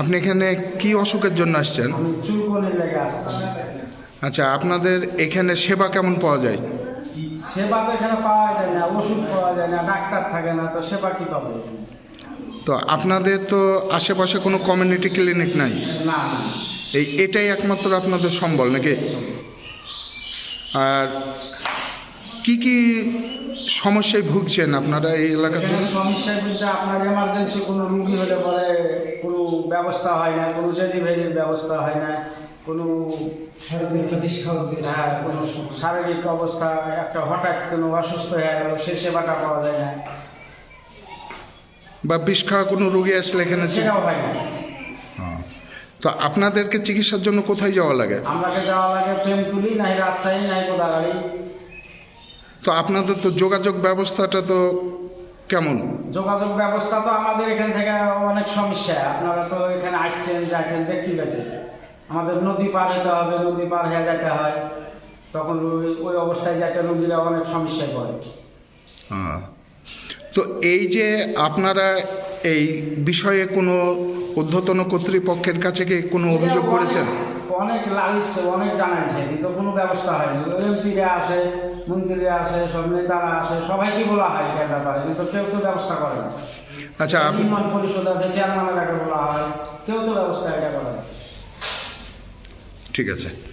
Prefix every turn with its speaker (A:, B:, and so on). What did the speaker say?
A: আপনি এখানে কি অসুখের জন্য আসছেন? আচ্ছা আপনাদের এখানে সেবা কেমন পাওয়া যায়?
B: সেবা তো এখানে পাওয়া যায় না ওষুধ পাওয়া যায় না ডাক্তার থাকে না তো সেবা কি পাবো?
A: তো আপনাদের তো আশেপাশে কোনো কমিউনিটি ক্লিনিক নাই?
B: না।
A: এই এটাই একমাত্র আপনাদের সম্বল নাকি? আর কি কি সমস্যায় ভুগছেন আপনারা এই এলাকার জন্য?
B: সমস্যার বলতে আপনার এমার্জেন্সি কোনো রুগী হলে পরে কোনো ব্যবস্থা হয় না কোনো ডেলিভারির ব্যবস্থা হয় না কোনো হ্যাঁ কোনো শারীরিক অবস্থা একটা হঠাৎ কোনো অসুস্থ হয়ে গেল সে সেবাটা পাওয়া যায় না।
A: বা বিষ খাওয়া কোনো রোগী আসলে এখানে?
B: সেটাও হয় না।
A: হ্যাঁ। তো আপনাদেরকে চিকিৎসার জন্য কোথায় যাওয়া লাগে?
B: আমাকে যাওয়া লাগে প্রেমতুলি নাই রাজশাহী নাই কোদাগাড়ি।
A: তো আপনাদের তো যোগাযোগ ব্যবস্থাটা তো কেমন?
B: যোগাযোগ ব্যবস্থা তো আমাদের এখান থেকে অনেক সমস্যা। আপনারা তো এখানে আসছেন যাচ্ছেন দেখতে গেছেন। আমাদের নদী পার হতে হবে নদী পার হয়ে যেতে হয়। তখন ওই- অবস্থায় যাতে রুগীরা অনেক সমস্যায় পড়ে।
A: হ্যাঁ। তো এই যে আপনারা এই বিষয়ে কোনো ঊর্ধ্বতন কর্তৃপক্ষের কাছে কি কোনো অভিযোগ করেছেন?
B: অনেক- লালিশ অনেক জানাইছে কিন্তু কোনো ব্যবস্থা হয়নি। এমপিরা আসে মন্ত্রীরা আসে সব নেতারা আসে সবাইকে বলা হয় এটা ব্যাপারে কিন্তু কেউ তো ব্যবস্থা করে না।
A: আচ্ছা
B: ইউনিয়ন পরিষদ আছে চেয়ারম্যানের একটা বলা হয় কেউ তো ব্যবস্থা এটা করে না।
A: ঠিক আছে।